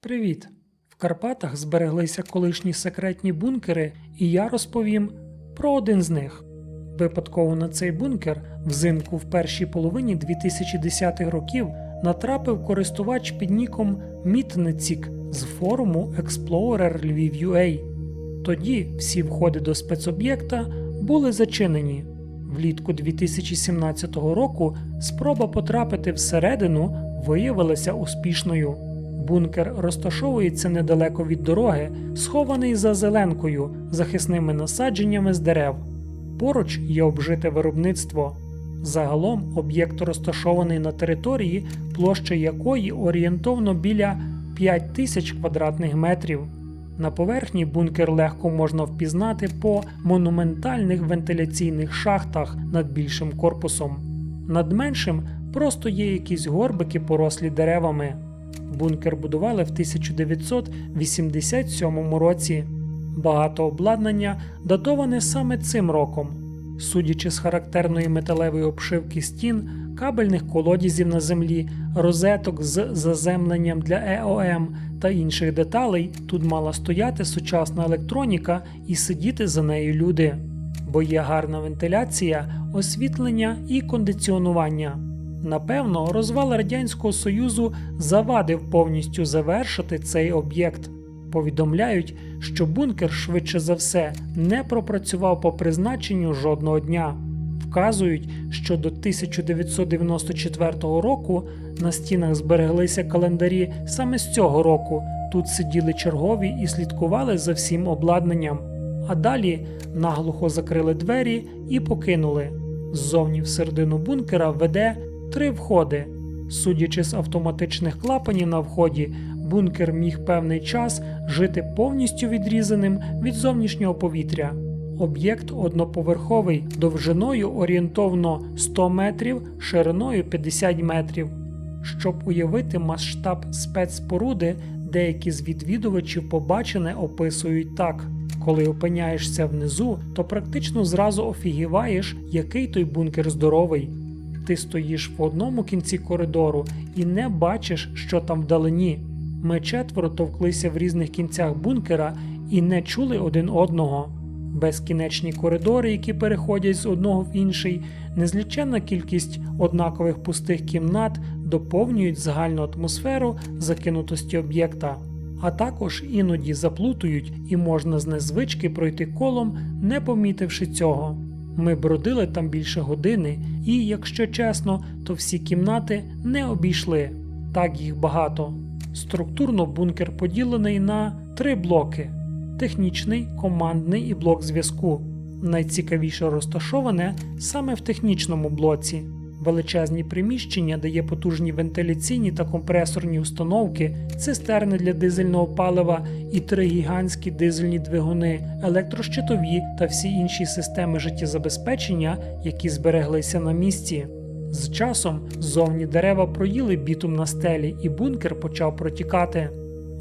Привіт! В Карпатах збереглися колишні секретні бункери, і я розповім про один з них. Випадково на цей бункер взимку в першій половині 2010-х років натрапив користувач під ніком Мітницік з форуму Explorer Lviv.ua. Тоді всі входи до спецоб'єкта були зачинені. Влітку 2017 року спроба потрапити всередину виявилася успішною. Бункер розташовується недалеко від дороги, схований за зеленкою, захисними насадженнями з дерев. Поруч є обжите виробництво. Загалом об'єкт розташований на території, площа якої орієнтовно біля 5 тисяч квадратних метрів. На поверхні бункер легко можна впізнати по монументальних вентиляційних шахтах над більшим корпусом. Над меншим просто є якісь горбики, порослі деревами. Бункер будували в 1987 році. Багато обладнання датоване саме цим роком. Судячи з характерної металевої обшивки стін, кабельних колодязів на землі, розеток з заземленням для ЕОМ та інших деталей, тут мала стояти сучасна електроніка і сидіти за нею люди, бо є гарна вентиляція, освітлення і кондиціонування. Напевно, розвал Радянського Союзу завадив повністю завершити цей об'єкт. Повідомляють, що бункер швидше за все не пропрацював по призначенню жодного дня. Вказують, що до 1994 року на стінах збереглися календарі саме з цього року. Тут сиділи чергові і слідкували за всім обладнанням. А далі наглухо закрили двері і покинули. Ззовні всередину бункера веде три входи. Судячи з автоматичних клапанів на вході, бункер міг певний час жити повністю відрізаним від зовнішнього повітря. Об'єкт одноповерховий довжиною орієнтовно 100 метрів, шириною 50 метрів. Щоб уявити масштаб спецспоруди, деякі з відвідувачів побачене описують так: коли опиняєшся внизу, то практично зразу офігіваєш, який той бункер здоровий. Ти стоїш в одному кінці коридору і не бачиш, що там вдалині. Ми четверо товклися в різних кінцях бункера і не чули один одного. Безкінечні коридори, які переходять з одного в інший, незліченна кількість однакових пустих кімнат доповнюють загальну атмосферу закинутості об'єкта, а також іноді заплутують і можна з незвички пройти колом, не помітивши цього. Ми бродили там більше години, і, якщо чесно, то всі кімнати не обійшли. Так їх багато. Структурно бункер поділений на три блоки: технічний, командний і блок зв'язку. Найцікавіше розташоване саме в технічному блоці. Величезні приміщення, де є потужні вентиляційні та компресорні установки, цистерни для дизельного палива і три гігантські дизельні двигуни, електрощитові та всі інші системи життєзабезпечення, які збереглися на місці. З часом ззовні дерева проїли бітум на стелі, і бункер почав протікати.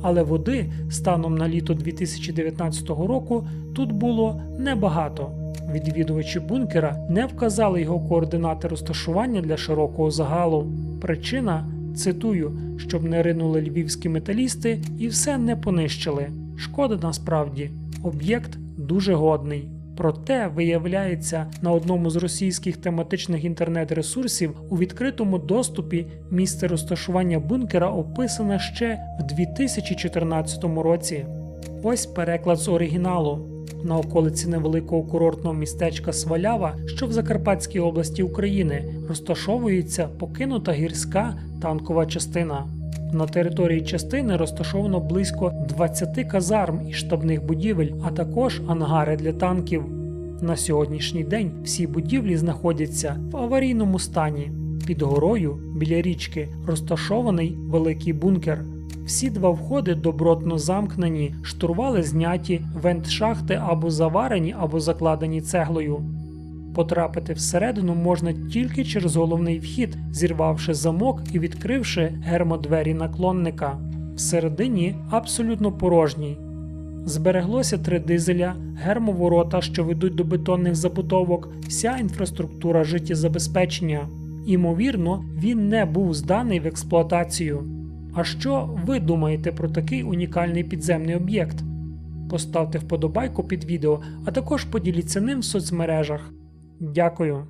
Але води станом на літо 2019 року тут було небагато. Відвідувачі бункера не вказали його координати розташування для широкого загалу. Причина цитую, щоб не ринули львівські металісти і все не понищили. Шкода насправді, об'єкт дуже годний. Проте, виявляється, на одному з російських тематичних інтернет-ресурсів у відкритому доступі місце розташування бункера описане ще в 2014 році. Ось переклад з оригіналу. На околиці невеликого курортного містечка Свалява, що в Закарпатській області України, розташовується покинута гірська танкова частина. На території частини розташовано близько 20 казарм і штабних будівель, а також ангари для танків. На сьогоднішній день всі будівлі знаходяться в аварійному стані. Під горою біля річки розташований великий бункер. Всі два входи добротно замкнені, штурвали зняті, вент-шахти або заварені, або закладені цеглою. Потрапити всередину можна тільки через головний вхід, зірвавши замок і відкривши гермодвері наклонника. Всередині абсолютно порожній. Збереглося три дизеля, гермоворота, що ведуть до бетонних забудовок, вся інфраструктура життєзабезпечення. Імовірно, він не був зданий в експлуатацію. А що ви думаєте про такий унікальний підземний об'єкт? Поставте вподобайку під відео, а також поділіться ним в соцмережах. Дякую.